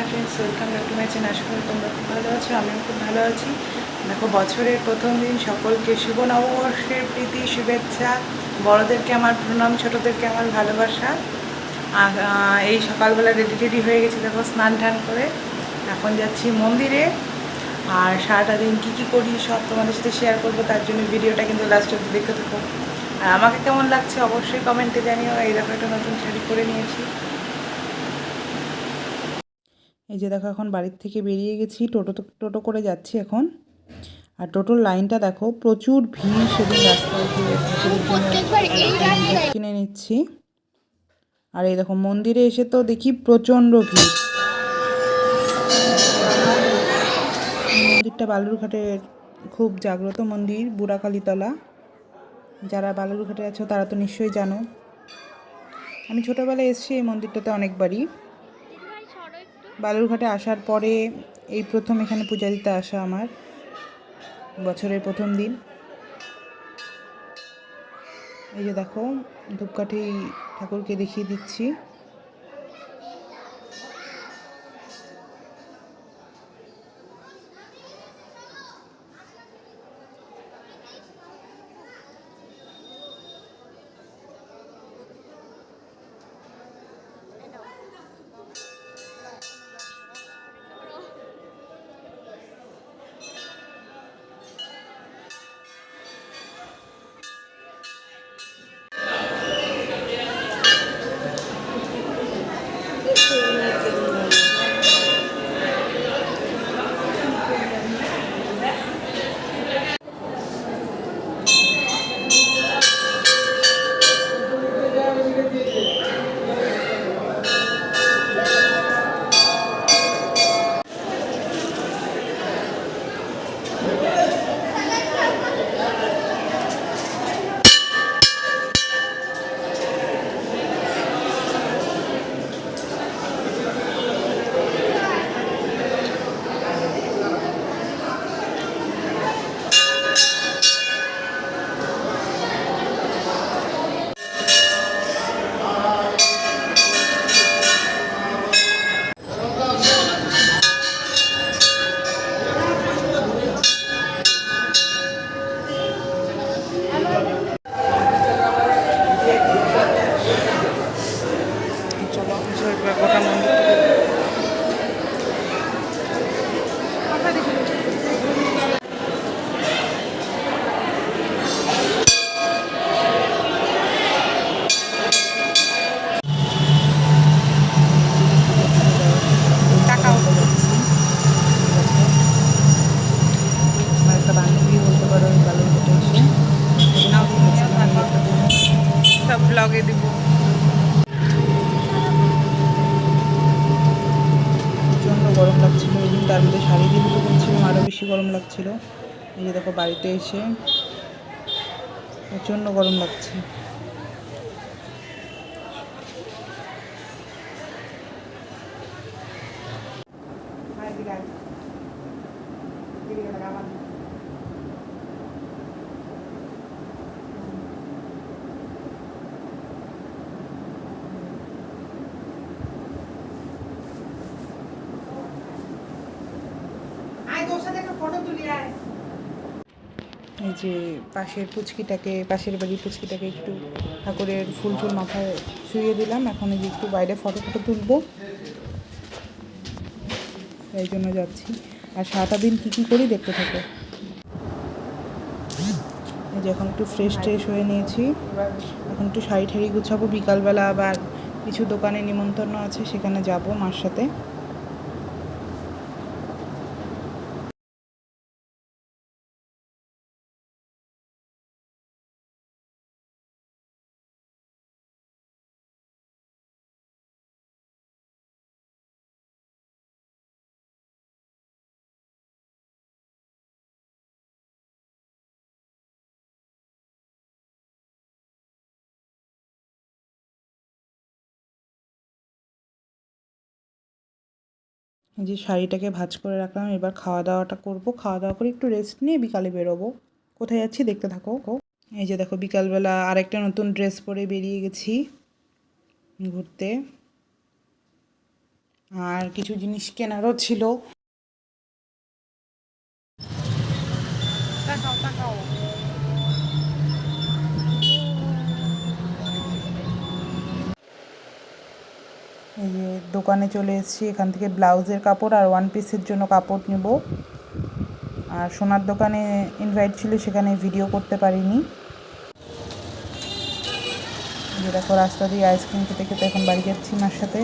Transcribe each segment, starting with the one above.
Hi friends welcome back to my channel আশা করি তোমরা খুব ভালো আছো, আমিও খুব ভালো আছি। দেখো, বছরের প্রথম দিন সকলকে শুভ নববর্ষের প্রীতি, শুভেচ্ছা। বড়োদেরকে আমার প্রণাম, ছোটোদেরকে আমার ভালোবাসা। আর এই সকালবেলা রেডি টেডি হয়ে গেছি, দেখো, স্নান টান করে। এখন যাচ্ছি মন্দিরে। আর সারাটা দিন কী কী করি, সব তোমাদের সাথে শেয়ার করব, তার জন্য ভিডিওটা কিন্তু লাস্ট অব্দি দেখতে থাকো। আর আমাকে কেমন লাগছে, অবশ্যই কমেন্টে জানিও। এই দেখো, একটা নতুন শাড়ি পরে নিয়েছি। এই যে দেখো এখন বাড়ির থেকে বেরিয়ে গেছি টোটো টোটো করে যাচ্ছি এখন। আর টোটোর লাইনটা দেখো প্রচুর ভিড় সেদিন রাস্তায়। কিনে নিচ্ছি। আর এই দেখো মন্দিরে এসে তো দেখি প্রচণ্ড ভিড়। মন্দিরটা বালুরঘাটের খুব জাগ্রত মন্দির বুড়াকালীতলা। যারা বালুরঘাটে আছো তারা তো নিশ্চয়ই জানো। আমি ছোটোবেলায় এসেছি এই মন্দিরটাতে অনেকবারই। বালুরঘাটে আসার পরে এই প্রথম এখানে পূজা দিতে আসা আমার, বছরের প্রথম দিন। এই যে দেখো, ধূপকাঠি ঠাকুরকে দেখিয়ে দিচ্ছি। ব্লগে দিব। প্রচণ্ড গরম লাগছিল দিন তার মধ্যে শাড়ি দিয়ে দুটো করছিলাম আরও বেশি গরম লাগছিল। এই যে দেখো বাড়িতে এসে প্রচণ্ড গরম লাগছে। এই যে পাশের পুচকিটাকে, পাশের বাড়ির পুচকিটাকে একটু ঠাকুরের ফুল টুল মাথায় শুয়ে দিলাম। এখন এই যে একটু বাইরে ফটো ফটো তুলবো। এই জন্য যাচ্ছি। আর সারাটা দিন কী কী করি দেখতে থাকো। এই যে এখন একটু ফ্রেশ ট্রেশ হয়ে নিয়েছি। এখন একটু শাড়ি ঠাড়ি গুছাবো। বিকালবেলা আবার কিছু দোকানে নিমন্ত্রণ আছে, সেখানে যাব মার সাথে। এই যে শাড়িটাকে ভাজ করে রাখলাম, এবার খাওয়া দাওয়াটা করব। খাওয়া দাওয়া করে একটু রেস্ট নিয়ে বিকালে বেরোবো। কোথায় যাচ্ছি দেখতে থাকো এই যে দেখো, বিকালবেলা আরেকটা নতুন ড্রেস পরে বেরিয়ে গেছি ঘুরতে। আর কিছু জিনিস কেনারও ছিল। এই যে দোকানে চলে এসেছি এখান থেকে ব্লাউজের কাপড় আর ওয়ান পিসের জন্য কাপড় নেব। আর সোনার দোকানে ইনভাইট ছিল সেখানে ভিডিও করতে পারিনি। দেখো রাস্তা দিয়ে আইসক্রিম খেতে খেতে এখন বাড়ি যাচ্ছি মার সাথে।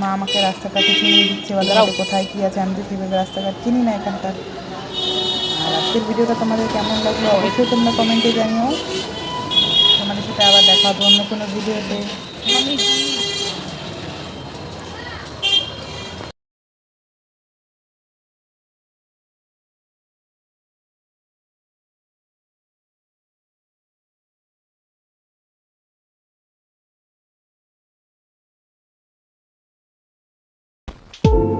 মা আমাকে রাস্তাঘাটে চিনিয়ে দিচ্ছে বাজারে কোথায় কী আছে আমি তো সেভাবে রাস্তাঘাট চিনি না এখানকার। আর আজকের ভিডিওটা তোমাদের কেমন লাগল অবশ্যই তোমরা কমেন্টে জানিও। তোমাদের সাথে আবার দেখা হবে অন্য কোনো ভিডিওতে Bye.